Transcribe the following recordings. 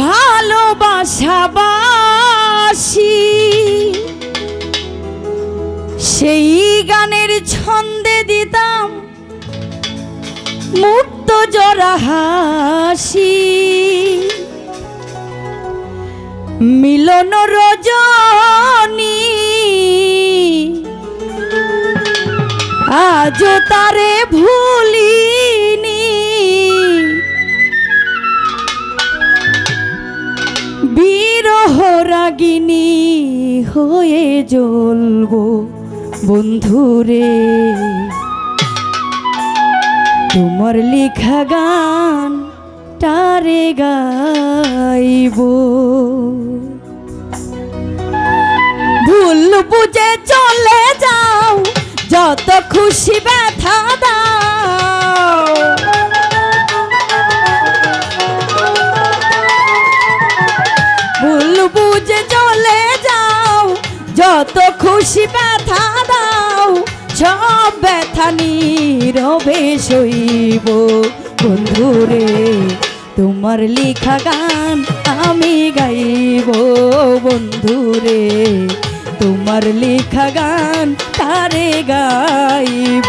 ভালোবাসাবাসি। সেই গানের ছন্দে দিতাম মুক্ত জরা হাসি। মিলন রজনী আজ তারে ভুলিনি রাগিনী হয়ে জ্বলবো বন্ধুরে। তোমার লেখা গান তারে গাইব। ভুল বুঝে চলে যাও, যত খুশি ব্যথা দাও খুশি ব্যথা দাও, সব ব্যথা নীরবে শৈব বন্ধুরে তোমার লিখা গান আমি গাইব। বন্ধুরে তোমার লেখা গান তারে গাইব।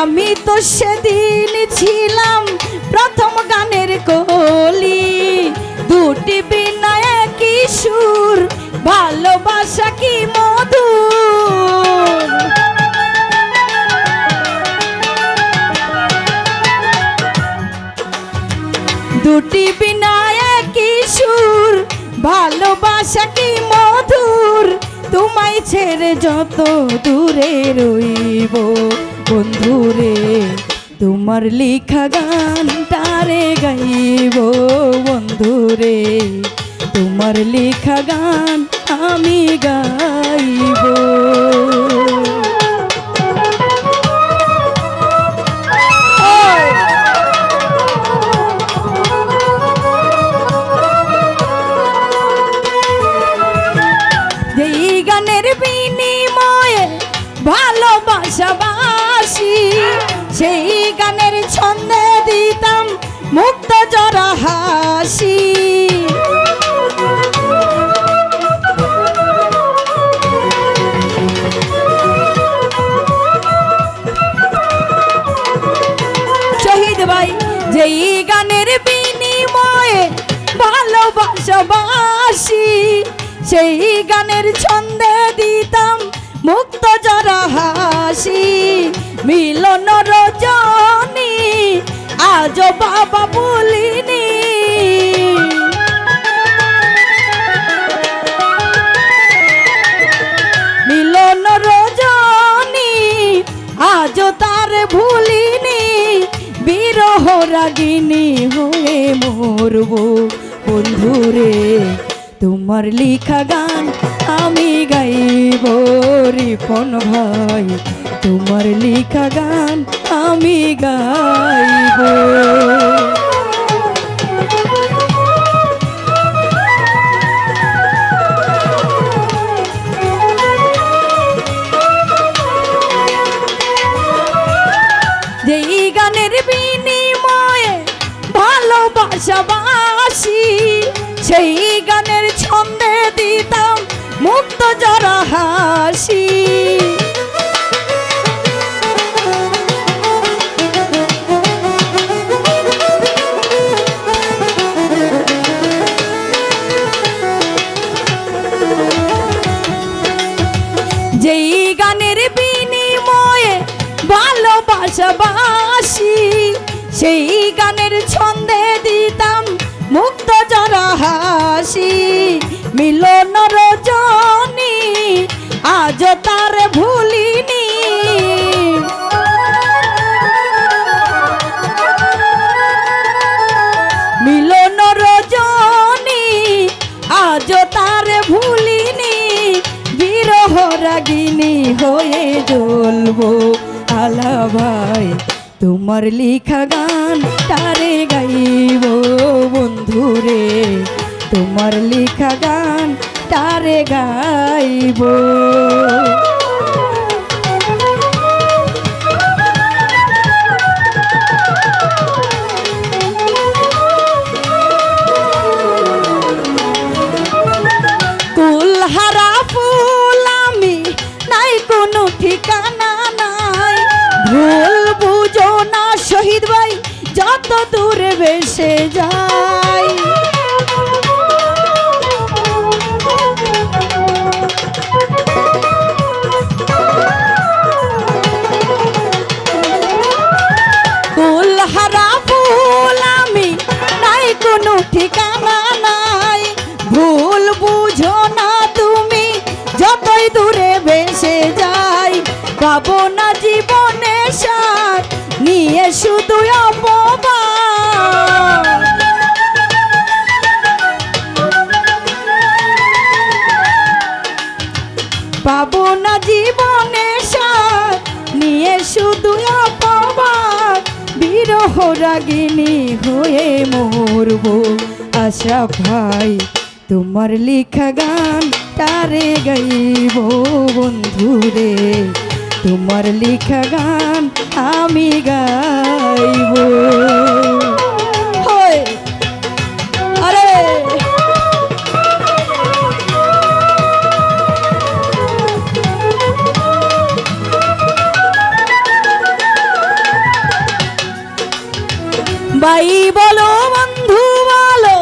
আমি তো সেদিন ছিলাম প্রথম গানের কলি। দুটি বিনা একই সুর, ভালোবাসা কি মধুর? দুটি বিনা একই সুর, ভালোবাসা কি মধুর? তোমায় ছেড়ে যত দূরে রইব। বন্ধুরে তোমার লিখা গান তারে গাইব বন্ধুরে তোমার লিখা গান আমি গাইব। সেই গানের ছন্দে দিতাম মুক্ত জরা হাসি। শহীদ ভাই, যেই গানের বিনিময়ে ভালোবাসাবাসি, সেই গানের ছন্দে তার ভুলিনি, বিরহ রাগিনী হয়ে মরব। বন্ধুরে তোমার লিখা গান আমি গাইব রিপন ভাই। তোমার লিখা গান আমি গাইব। ভালোবাসাবাসি সেই গানের ছন্দে দিতাম মুক্ত জরা হাসি। মিলন রজনী, আজ তার ভুলিনি। মিলন রজনী, আজ তার ভুলিনি। বিরহ রাগিনী হয়ে জ্বলবো। আলা ভাই তোমার লিখা গান তারে গাইব বন্ধুরে। তোমার লিখা গান তারে গাইব। ভুল বুঝো না, শহীদ ভাই, যত দূরে বেসে কুলহারা ফুল আমি, নাই কোনো ঠিকানা নাই। ভুল বুঝো না তুমি, যতই দূরে বেসে যাই। পাবো না শুধু অপমান। পাবো না জীবনে নিয়ে শুধু অপবাদ বিরহ রাগিনী হয়ে মরব। আশা ভাই, তোমার লিখা গান তারে গাইব বন্ধুরে। তোমার লিখা গান আমি গাইব। আরে। বাই বলো, বন্ধু বলো,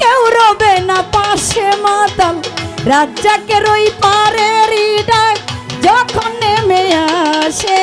কেউ রবে না পাশে মাতাল। রাজ্জাকের ওই পারের ডাক, যখন নেমে আসে।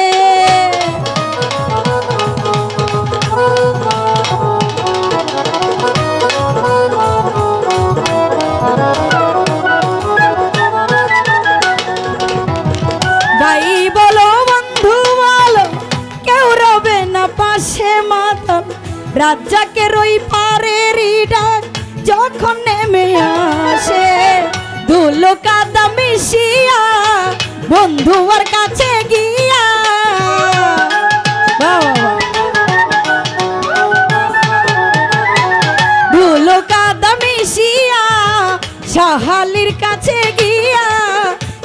বন্ধুয়ার কাছে গিয়া। ধুলো কাদা মিশিয়া সাহালির কাছে গিয়া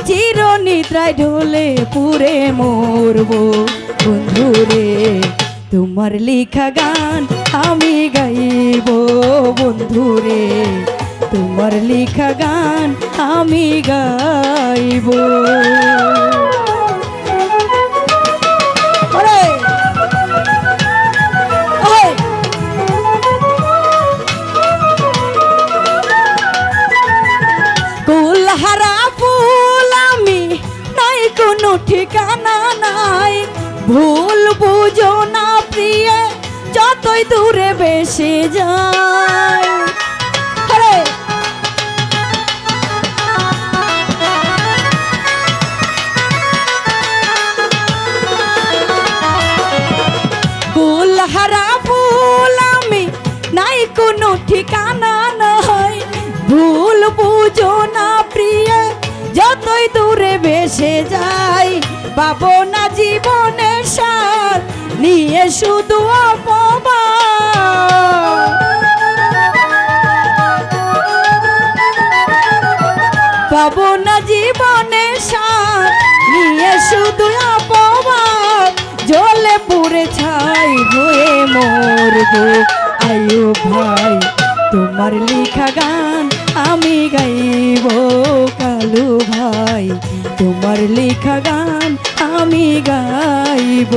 চির নিদ্রায় ঢোলে পুরে মরব। বন্ধুরে তোমার লিখা গান আমি গাইব। বন্ধুরে তোমার লিখা গান আমি গাইব! কুলহারা ফুল আমি নাই কোনো ঠিকানা নাই। ভুল বুঝো না প্রিয়ে, যতই দূরে বেশি যায়। কুলহারা ভুল আমি নাই কোনো ঠিকানা নাই। ভুল বুঝো না প্রিয়, যতই দূরে বেসে যাই, পাবো না জীবনে সার, নিয়ে শুধু পাবো না জীবনে সার, নিয়ে শুধু মরবো আয়ো ভাই তোমার লিখা গান আমি গাইব কালু ভাই তোমার লিখা গান আমি গাইব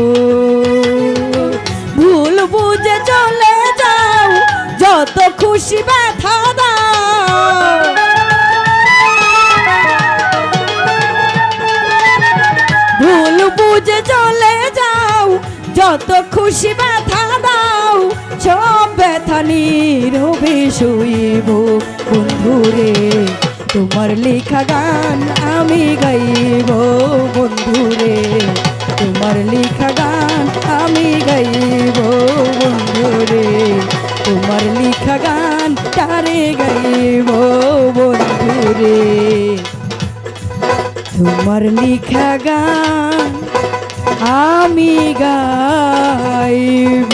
ভুল বুঝে চলে যাও যত খুশি ব্যথা দাও ভুল বুঝে চলে যত খুশি ব্যথা দাও, সব ব্যথা নীরবে শুইব। বন্ধুরে তোমার লেখা গান আমি গাইব। বন্ধুরে তোমার লেখা গান আমি গাইব। বন্ধুরে তোমার লেখা গান তারে গাইব? বন্ধুরে তোমার লেখা গান আমি গাইব।